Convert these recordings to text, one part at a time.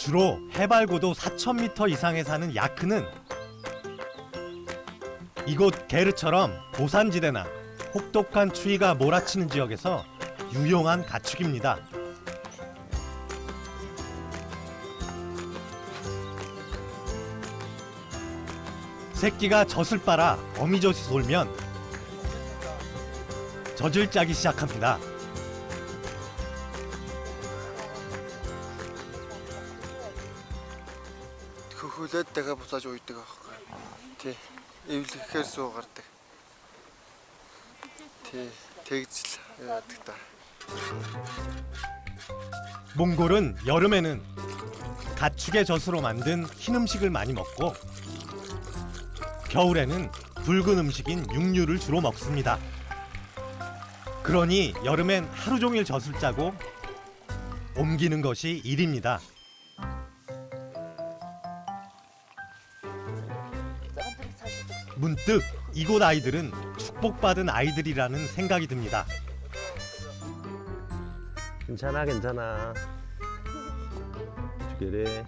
주로 해발 고도 4,000m 이상에 사는 야크는 이곳 게르처럼 고산지대나 혹독한 추위가 몰아치는 지역에서 유용한 가축입니다. 새끼가 젖을 빨아 어미젖이 돌면 젖을 짜기 시작합니다. хөхөлөөд дахиад буцааж уйдаг аахгүй. Тий. Эвлэхээр суугардаг. Тий. Тэгж л яадаг та. 몽골은 여름에는 가축의 젖으로 만든 흰 음식을 많이 먹고 겨울에는 붉은 음식인 육류를 주로 먹습니다. 그러니 여름엔 하루 종일 젖을 짜고 옮기는 것이 일입니다. 문득 이곳 아이들은 축복받은 아이들이라는 생각이 듭니다. 괜찮아 괜찮아 그래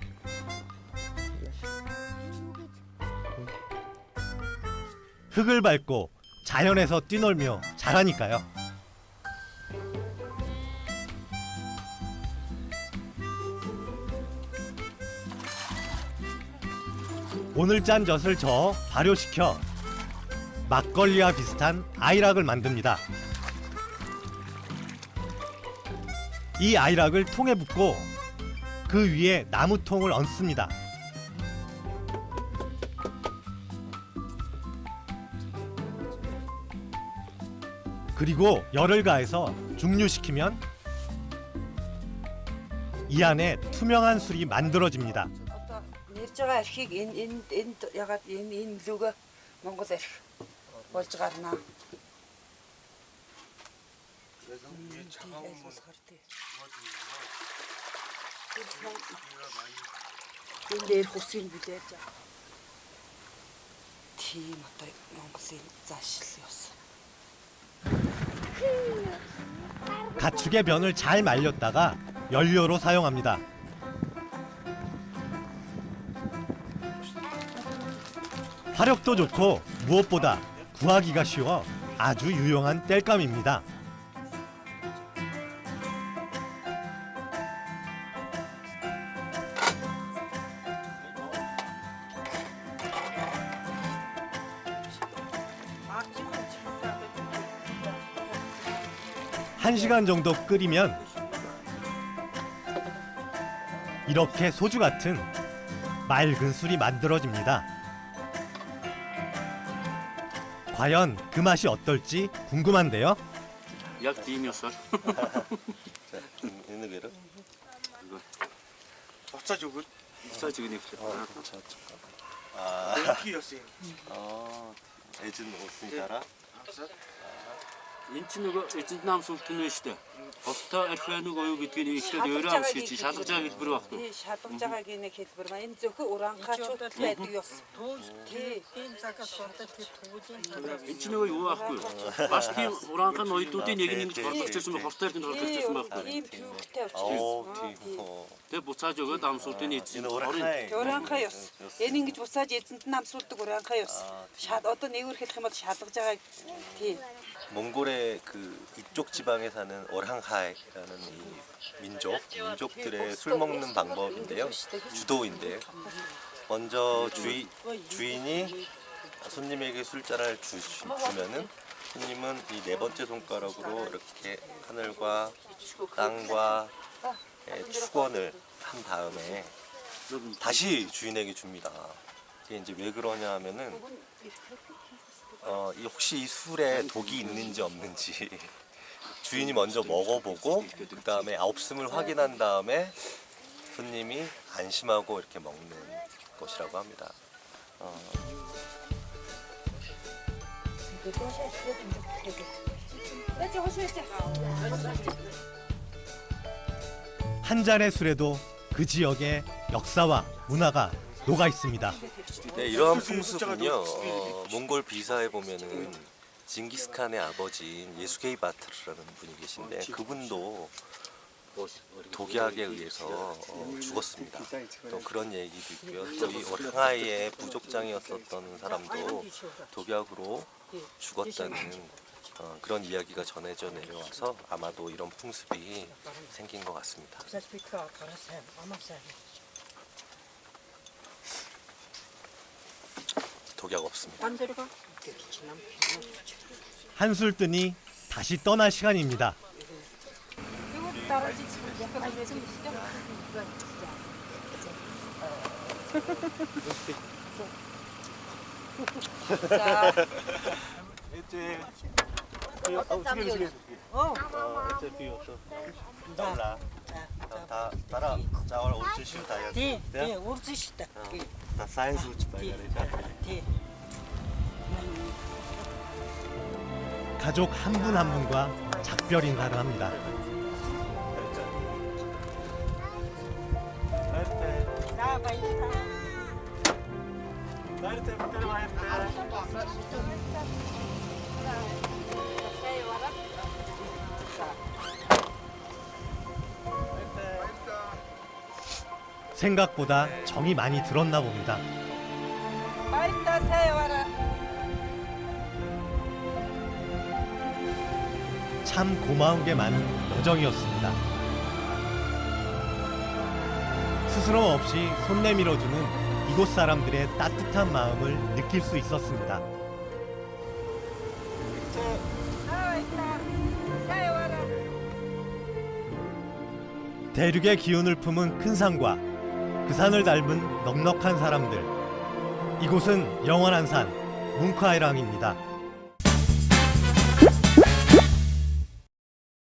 흙을 밟고 자연에서 뛰놀며 자라니까요. 오늘 짠 젖을 저어 발효시켜 막걸리와 비슷한 아이락을 만듭니다. 이 아이락을 통에 붓고 그 위에 나무통을 얹습니다. 그리고 열을 가해서 중류시키면 이 안에 투명한 술이 만들어집니다. Одоо нэрж байгаа архийг энэ энэ энд ягаад энэ энэ лүгөө Монгол арх болж гарнаа. Энэ дээр хүсийг бүлээж байгаа. Тийм одоо Монголын заашил ёс. 가축의 변을 잘 말렸다가 연료로 사용합니다. 화력도 좋고 무엇보다 구하기가 쉬워 아주 유용한 땔감입니다. 한 시간 정도 끓이면 이렇게 소주 같은 맑은 술이 만들어집니다. 과연 그 맛이 어떨지 궁금한데요. Jak ti imio sir? 얘는 왜라? 밥사 죽은 Sadece güneşli. 였어요. 어, 애진 옷을 따라. 밥사. Энд чинь нөгөө эзэнт нам сүлтэн нь штэ. Голтой арх байна уу юу гэдгийг эхлээд өөрөө авч хийж шалгаж байгаа хэлбэр багтгүй. Тий, шалгаж байгаа гинэ хэлбэр ба. Энэ зөвхөн урангаачуд байдаг ёс. Түүс тий, энэ цагаас сурдаг тий түүлийн цагаас. Энд чинь нөгөө юу байхгүй. Бас тийм урангаан ноёдуудын нэг нь ингэж борлогчсон байх, хортой архинд борлогчсон байхгүй. Ийм төвхтэй учраас. Тэгээ буцааж өгөөд амсуудын эзэн. Урангаа ёс. Энэ ингэж буцааж эзэнт нь амсуулдаг урангаа ёс. Шал одоо нэг үр хэлэх юм бол шалгаж байгаа тий. Мөнгөөр 몽골의 그 이쪽 지방에 사는 오랑하이라는 이 민족 민족들의 술 먹는 방법인데요 주도인데 먼저 주인 주인이 손님에게 술잔을 주, 주면은 손님은 이 네 번째 손가락으로 이렇게 하늘과 땅과 예, 축원을 한 다음에 다시 주인에게 줍니다. 이게 이제 왜 그러냐 하면은 어, 이 혹시 이 술에 독이 있는지 없는지 주인이 먼저 먹어보고 그 다음에 없음을 확인한 다음에 손님이 안심하고 이렇게 먹는 것이라고 합니다. 어, 한 잔의 술에도 그 지역의 역사와 문화가 녹아 있습니다. 네, 이러한 풍습은요 어, 몽골 비사에 보면은 징기스칸의 아버지인 예수게이 바트르라는 분이 계신데 그분도 독약에 의해서 어, 죽었습니다. 또 그런 얘기도 있고요. 또 이 오랑하이의 부족장이었었던 사람도 독약으로 죽었다는 어, 그런 이야기가 전해져 내려와서 아마도 이런 풍습이 생긴 것 같습니다. 독약 없습니다. 한술 뜨니 다시 떠날 시간입니다. 자, 다 따라 자월 올주시오 다이어트. 네, 네, 우르시다. 다 사이즈 우치 발견해자. 네. 가족 한 분 한 분과 작별 인사를 합니다. 생각보다 정이 많이 들었나 봅니다. 와라. 참 고마운 게 많은 여정이었습니다. 스스럼 없이 손 내밀어주는 이곳 사람들의 따뜻한 마음을 느낄 수 있었습니다. 와라. 대륙의 기운을 품은 큰 산과 그 산을 닮은 넉넉한 사람들. 이곳은 영원한 산 뭉크아이랑입니다.